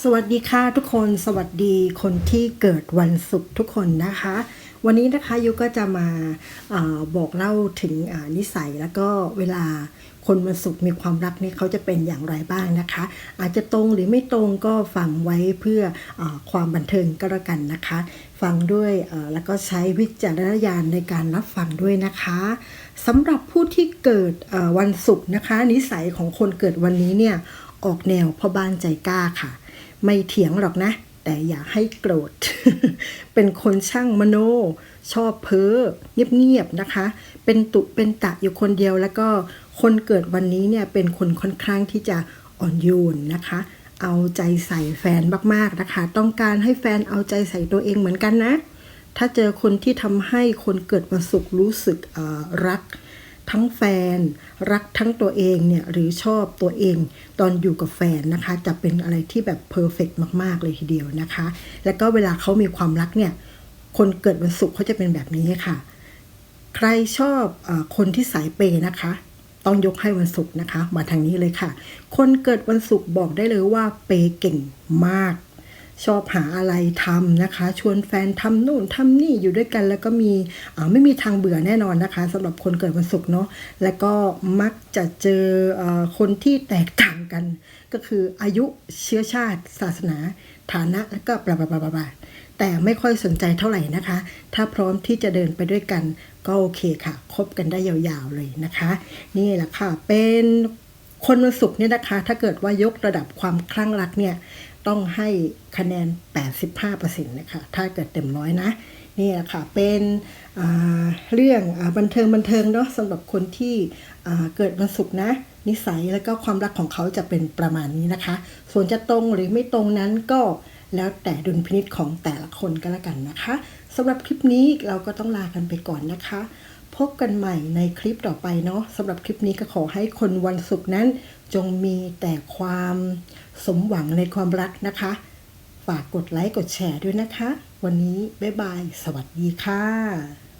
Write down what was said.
สวัสดีค่ะทุกคนสวัสดีคนที่เกิดวันศุกร์ทุกคนนะคะ วันนี้นะคะยุก็จะมาอาบอกเล่าถึงนิสัยแล้วก็เวลาคนวันศุกร์มีความรักนี่เขาจะเป็นอย่างไรบ้างนะคะ อาจจะตรงหรือไม่ตรงก็ฟังไว้เพื่ออความบันเทิงก็แล้วกันนะคะ ฟังด้วยแล้วก็ใช้วิจารณญาณในการรับฟังด้วยนะคะสำหรับผู้ที่เกิดวันศุกร์นะคะ นิสัยของคนเกิดวันนี้เนี่ยออกแนวพ่อบ้านใจกล้าค่ะ ไม่เถียงหรอกนะ แต่อย่าให้โกรธ เป็นคนช่างมโน ชอบเพ้อเงียบๆนะคะ เป็นตุเป็นตะอยู่คนเดียวแล้วก็คนเกิดวันนี้เนี่ยเป็นคนค่อนข้างที่จะอ่อนโยนนะคะ เอาใจใส่แฟนมากๆนะคะ ต้องการให้แฟนเอาใจใส่ตัวเองเหมือนกันนะ ถ้าเจอคนที่ทำให้คนเกิดวันศุกร์รู้สึกรัก ทั้งแฟน รักทั้งตัวเองเนี่ยหรือชอบตัวเองตอนอยู่กับแฟนนะคะ จะเป็นอะไรที่แบบเพอร์เฟกมาก ๆ เลยทีเดียวนะคะ แล้วก็เวลาเขามีความรักเนี่ย คนเกิดวันศุกร์เขาจะเป็นแบบนี้ค่ะ ใครชอบอคนที่สายเปย์นะคะต้องยกให้วันศุกร์นะคะ มาทางนี้เลยค่ะ คนเกิดวันศุกร์บอกได้เลยว่าเปย์เก่งมาก ชอบหาอะไรทำนะคะ ชวนแฟนทำนู่นทำนี่อยู่ด้วยกัน แล้วก็มีไม่มีทางเบื่อแน่นอนนะคะสำหรับคนเกิดวันศุกร์เนาะแล้วก็มักจะเจอออคนที่แตกต่างกัน ก็คืออายุเชื้อชาติ ศาสนา ฐานะแล้วก็บลาบลาบลาบลาแต่ไม่ค่อยสนใจเท่าไหร่นะคะ ถ้าพร้อมที่จะเดินไปด้วยกันก็โอเคค่ะ คบกันได้ยาวๆเลยนะคะ นี่แหละค่ะเป็นคนวันศุกร์เนี่ยนะคะ ถ้าเกิดว่ายกระดับความคลั่งรักเนี่ย ต้องให้คะแนน 85%นะคะ ถ้าเกิดเต็มร้อยนะ นี่แหละค่ะ เป็นเรื่องอบันเทิงบันเทิงเนาะสำหรับคนที่เกิดวันศุกร์นะ นิสัยแล้วก็ความรักของเขาจะเป็นประมาณนี้นะคะ ส่วนจะตรงหรือไม่ตรงนั้นก็แล้วแต่ดุลพินิจของแต่ละคนก็แล้วกันนะคะสำหรับคลิปนี้เราก็ต้องลากันไปก่อนนะคะ พบกันใหม่ในคลิปต่อไปเนาะสำหรับคลิปนี้ก็ขอให้คนวันศุกร์นั้น จงมีแต่ความ สมหวังในความรักนะคะ ฝากกดไลค์กดแชร์ด้วยนะคะ วันนี้บ๊ายบาย สวัสดีค่ะ